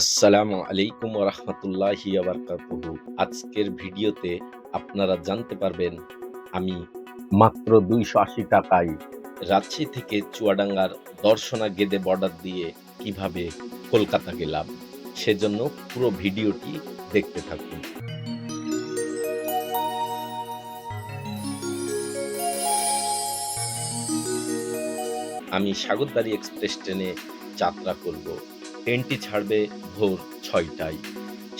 আসসালামু আলাইকুম রহমতুল্লাহি আবরকাতুহু আজকের ভিডিওতে আপনারা জানতে পারবেন, আমি মাত্র দুইশো আশি টাকায় রাজশাহী থেকে চুয়াডাঙ্গার দর্শনা গেদে বর্ডার দিয়ে কীভাবে কলকাতা গেলাম, সেজন্য পুরো ভিডিওটি দেখতে থাকুন। আমি সাগরদারি এক্সপ্রেস ট্রেনে যাত্রা করব। ট্রেনটি ছাড়বে ভোর ছয়টায়।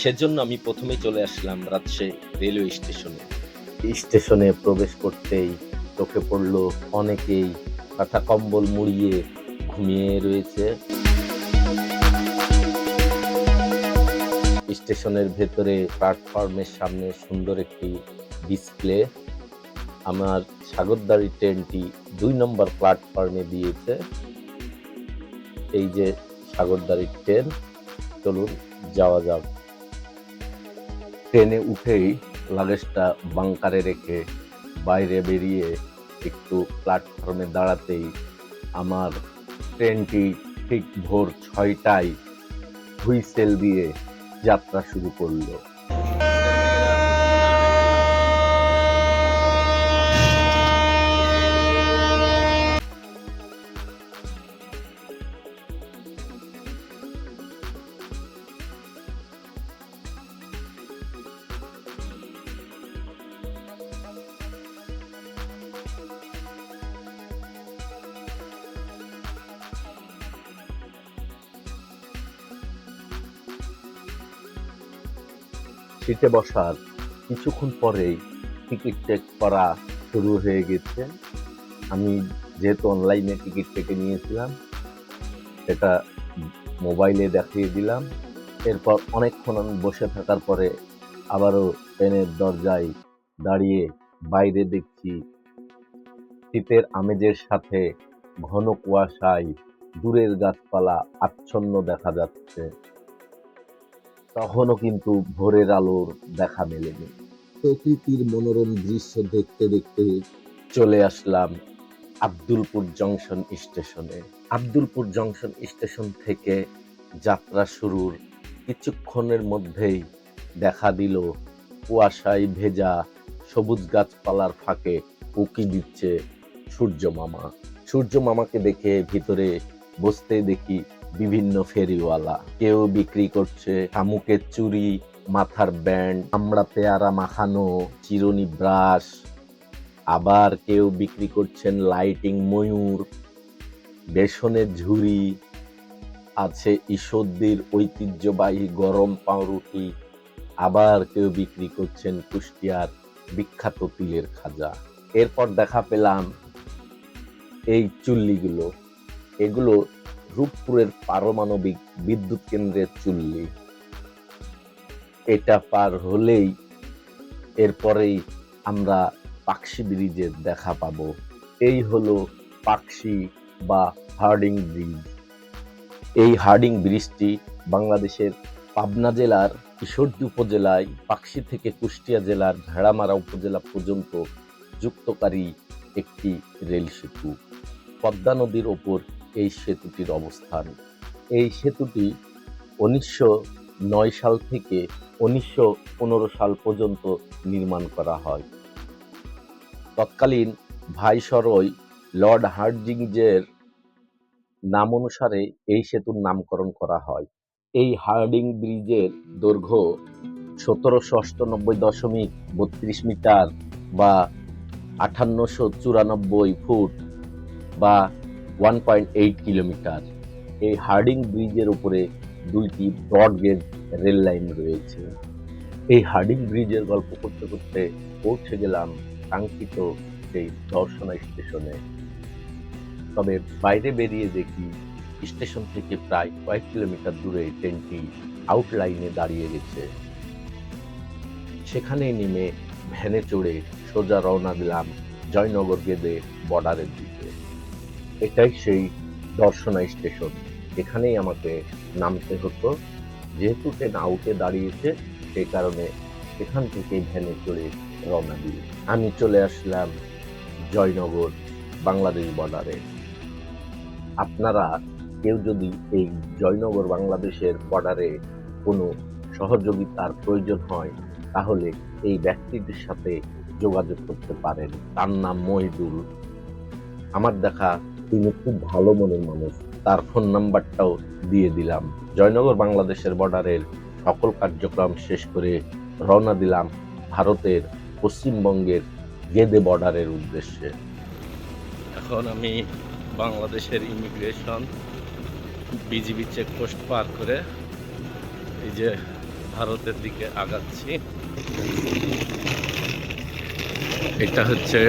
সেজন্য আমি প্রথমে চলে আসলাম রাজশাহী রেলওয়ে স্টেশনে। স্টেশনে প্রবেশ করতেই চোখে পড়ল অনেকেই কাঁথা কম্বল মুড়িয়ে ঘুমিয়ে রয়েছে। স্টেশনের ভেতরে প্ল্যাটফর্মের সামনে সুন্দর একটি ডিসপ্লে। আমার সাগরদারি ট্রেনটি দুই নম্বর প্ল্যাটফর্মে দিয়েছে। এই যে সাগরদারি ট্রেন। চলুন, যাওয়া যাক। ট্রেনে উঠেই লাগেজটা বাংকারে রেখে বাইরে বেরিয়ে একটু প্ল্যাটফর্মে দাঁড়াতেই আমার ট্রেনটি ঠিক ভোর ছয়টায় হুইসেল দিয়ে যাত্রা শুরু করল। সিটে বসার কিছুক্ষণ পরেই টিকিট চেক করা শুরু হয়ে গেছে। আমি যেহেতু অনলাইনে টিকিট কেটে নিয়েছিলাম, সেটা মোবাইলে দেখিয়ে দিলাম। এরপর অনেকক্ষণ আমি বসে থাকার পরে আবারও ট্রেনের দরজায় দাঁড়িয়ে বাইরে দেখছি, শীতের আমেজের সাথে ঘন কুয়াশায় দূরের গাছপালা আচ্ছন্ন দেখা যাচ্ছে। তখনও কিন্তু ভোরের আলোর দেখা মেলেনি। প্রকৃতির মনোরম দৃশ্য দেখতে দেখতে চলে আসলাম আব্দুলপুর জংশন স্টেশনে। আব্দুলপুর জংশন স্টেশন থেকে যাত্রা শুরুর কিছুক্ষণের মধ্যেই দেখা দিল কুয়াশায় ভেজা সবুজ গাছপালার ফাঁকে উকি দিচ্ছে সূর্য মামা সূর্য মামাকে দেখে ভিতরে বসতে দেখি বিভিন্ন ফেরিওয়ালা। কেউ বিক্রি করছে শামুকের চুড়ি, মাথার ব্যান্ড আমরা পেয়ারা মাখানো, চিরুনি ব্রাশ। আবার কেউ বিক্রি করছেন লাইটিং ময়ূর, বেসনের ঝুড়ি, আছে ঈশ্বরদীর ঐতিহ্যবাহী গরম পাউরুটি। আবার কেউ বিক্রি করছেন কুষ্টিয়ার বিখ্যাত তিলের খাজা। এরপর দেখা পেলাম এই চুল্লিগুলো। এগুলো রূপপুরের পারমাণবিক বিদ্যুৎ কেন্দ্রের চুল্লি। এটা পার হলেই এরপরেই আমরা পাকশি ব্রিজের দেখা পাব। এই হলো পাকশি বা হার্ডিং ব্রিজ। এই হার্ডিং ব্রিজটি বাংলাদেশের পাবনা জেলার ঈশ্বরদী উপজেলায় পাকশি থেকে কুষ্টিয়া জেলার ভেড়ামারা উপজেলা পর্যন্ত যুক্তকারী একটি রেল সেতু পদ্মা নদীর ওপর এই সেতুটির অবস্থান। এই সেতুটি উনিশশো নয় সাল থেকে উনিশশো পনেরো সাল পর্যন্ত নির্মাণ করা হয়। তৎকালীন ভাইসরয় লর্ড হার্ডিঞ্জের নাম অনুসারে এই সেতুর নামকরণ করা হয়। এই হার্ডিং ব্রিজের দৈর্ঘ্য সতেরোশো অষ্টানব্বই দশমিক বত্রিশ মিটার বা আটান্নশো চুরানব্বই ফুট বা ওয়ান পয়েন্ট এইট কিলোমিটার এই হার্ডিং ব্রিজের উপরে দুইটি ব্রড গেজ রেল লাইন রয়েছে। এই হার্ডিং ব্রিজের গল্প করতে করতে পৌঁছে গেলাম কাঙ্ক্ষিত সেই দর্শনা স্টেশনে। তবে বাইরে বেরিয়ে দেখি স্টেশন থেকে প্রায় কয়েক কিলোমিটার দূরে ট্রেনটি আউটলাইনে দাঁড়িয়ে গেছে। সেখানে নেমে ভ্যানে চড়ে সোজা রওনা দিলাম জয়নগর গেদে বর্ডারের দিকে। এটাই সেই দর্শনা স্টেশন। এখানেই আমাকে নামতে হতো। যেহেতু ট্রেন আউটে দাঁড়িয়েছে সেই কারণে এখান থেকেই ভ্যানে চড়ে রওনা দিই। আমি চলে আসলাম জয়নগর বাংলাদেশ বর্ডারে। আপনারা কেউ যদি এই জয়নগর বাংলাদেশের বর্ডারে কোনো সহযোগিতার প্রয়োজন হয়, তাহলে এই ব্যক্তিটির সাথে যোগাযোগ করতে পারেন। তার নাম মহিদুল। আমার দেখা তিনি খুব ভালো মনের মানুষ। তার ফোন নাম্বারটাও দিয়ে দিলাম। জয়নগর বাংলাদেশের বর্ডারের সকল কার্যক্রম শেষ করে রওনা দিলাম ভারতের পশ্চিমবঙ্গের গেদে বর্ডারের উদ্দেশ্যে। এখন আমি বাংলাদেশের ইমিগ্রেশন বিজিবি চেকপোস্ট পার করে এই যে ভারতের দিকে আগাচ্ছি। এটা হচ্ছে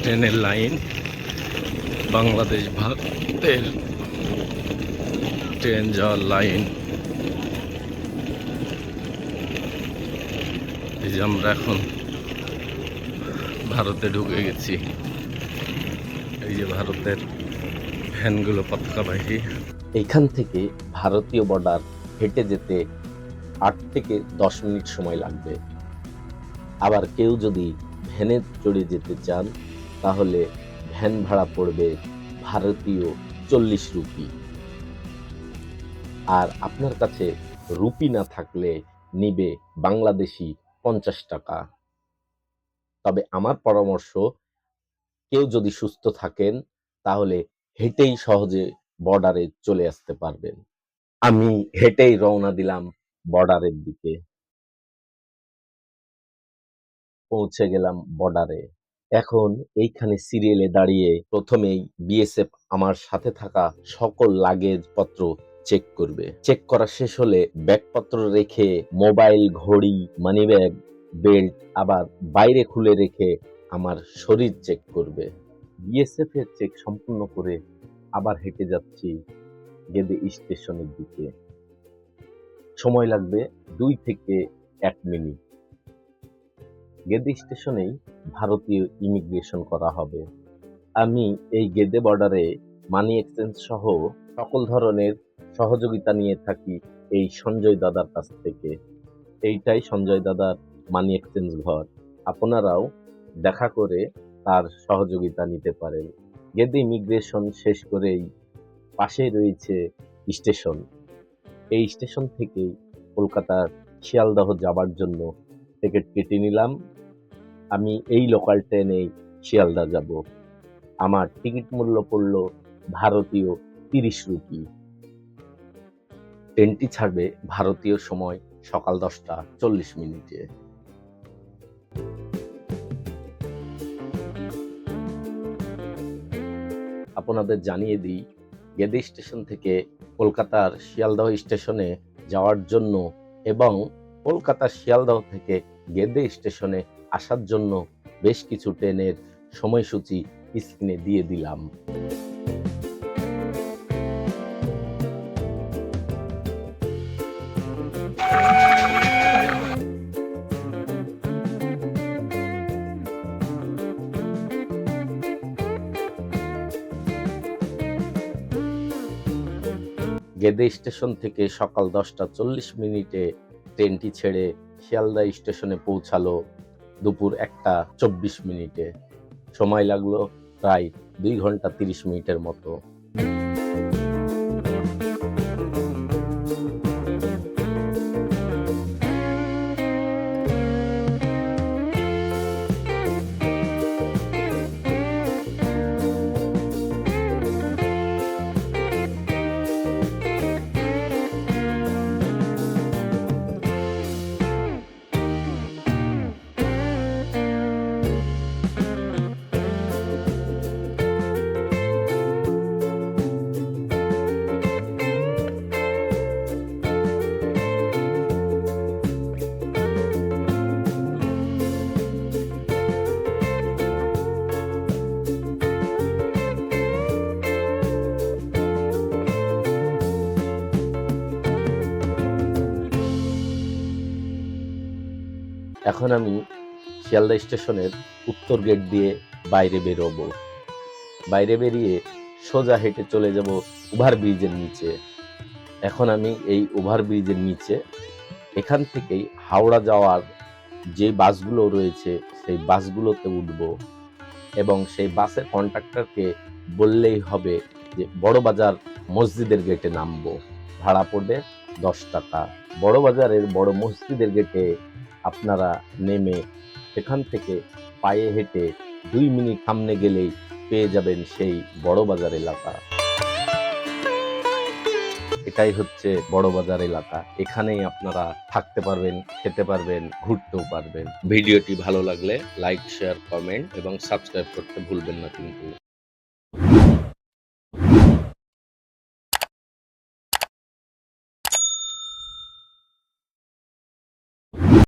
ট্রেনের লাইন বাংলাদেশ ভারতের ট্রেন যাওয়ার লাইন। এই যে আমরা এখন ভারতে ঢুকে গেছি। এই যে ভারতের ভ্যানগুলো পতাকাবাহী এইখান থেকে ভারতীয় বর্ডার হেঁটে যেতে আট থেকে দশ মিনিট সময় লাগবে। আবার কেউ যদি ভ্যানে চড়ে যেতে চান, তাহলে ভ্যান ভাড়া পড়বে ভারতীয় চল্লিশ রুপি। আর আপনার কাছে রুপি না থাকলে নিবে বাংলাদেশি পঞ্চাশ টাকা। তবে আমার পরামর্শ, কেউ যদি সুস্থ থাকেন, তাহলে হেঁটেই সহজে বর্ডারে চলে আসতে পারবেন। আমি হেঁটেই রওনা দিলাম বর্ডারের দিকে। পৌঁছে গেলাম বর্ডারে। এখন এইখানে সিরিয়ালে দাঁড়িয়ে প্রথমেই বিএসএফ আমার সাথে থাকা সকল লাগেজ পত্র চেক করবে। চেক করা শেষ হলে ব্যাগপত্র রেখে মোবাইল ঘড়ি মানিব্যাগ বেল্ট আবার বাইরে খুলে রেখে আমার শরীর চেক করবে। বিএসএফ এর চেক সম্পূর্ণ করে আবার হেঁটে যাচ্ছি গেদে স্টেশনের দিকে। সময় লাগবে দুই থেকে এক মিনিট। গেদে স্টেশনেই ভারতীয় ইমিগ্রেশন করা হবে। আমি এই গেদে বর্ডারে মানি এক্সচেঞ্জ সহ সকল ধরনের সহযোগিতা নিয়ে থাকি এই সঞ্জয় দাদার কাছ থেকে। এইটাই সঞ্জয় দাদার মানি এক্সচেঞ্জ ঘর। আপনারাও দেখা করে তার সহযোগিতা নিতে পারেন। গেদে ইমিগ্রেশন শেষ করেই পাশেই রয়েছে স্টেশন। এই স্টেশন থেকেই কলকাতার শিয়ালদহ যাবার জন্য টিকিট কেটে নিলাম। আমি এই লোকাল ট্রেনে শিয়ালদা যাব। আমার টিকিট মূল্য পড়ল ভারতীয় তিরিশ রুপি। ট্রেনটি ছাড়বে ভারতীয় সময় সকাল দশটা চল্লিশ মিনিটে। আপনাদের জানিয়ে দিই, গেদে স্টেশন থেকে কলকাতার শিয়ালদহ স্টেশনে যাওয়ার জন্য এবং কলকাতার শিয়ালদহ থেকে গেদে স্টেশনে আসার জন্য বেশ কিছু ট্রেনের সময়সূচি স্ক্রিনে দিয়ে দিলাম। গেদে স্টেশন থেকে সকাল দশটা চল্লিশ মিনিটে ট্রেনটি ছেড়ে শিয়ালদা স্টেশনে পৌঁছালো দুপুর একটা চব্বিশ মিনিটে। সময় লাগল প্রায় দুই ঘণ্টা তিরিশ মিনিটের মতো। এখন আমি শিয়ালদা স্টেশনের উত্তর গেট দিয়ে বাইরে বেরোবো। বাইরে বেরিয়ে সোজা হেঁটে চলে যাব ওভার ব্রিজের নিচে। এখন আমি এই ওভার ব্রিজের নিচে। এখান থেকেই হাওড়া যাওয়ার যে বাসগুলো রয়েছে, সেই বাসগুলোতে উঠব। এবং সেই বাসের কন্ট্রাক্টরকে বললেই হবে যে, বড় বাজার মসজিদের গেটে নামবো। ভাড়া পড়বে দশ টাকা। বড় বাজারের বড় মসজিদের গেটে আপনারা নেমে সেখান থেকে পায়ে হেঁটে দুই মিনিট সামনে গেলেই পেয়ে যাবেন সেই বড় বাজার এলাকা। এটাই হচ্ছে বড় বাজার এলাকা। এখানেই আপনারা থাকতে পারবেন, খেতে পারবেন, ঘুরতেও পারবেন। ভিডিওটি ভালো লাগলে লাইক, শেয়ার, কমেন্ট এবং সাবস্ক্রাইব করতে ভুলবেন না কিন্তু।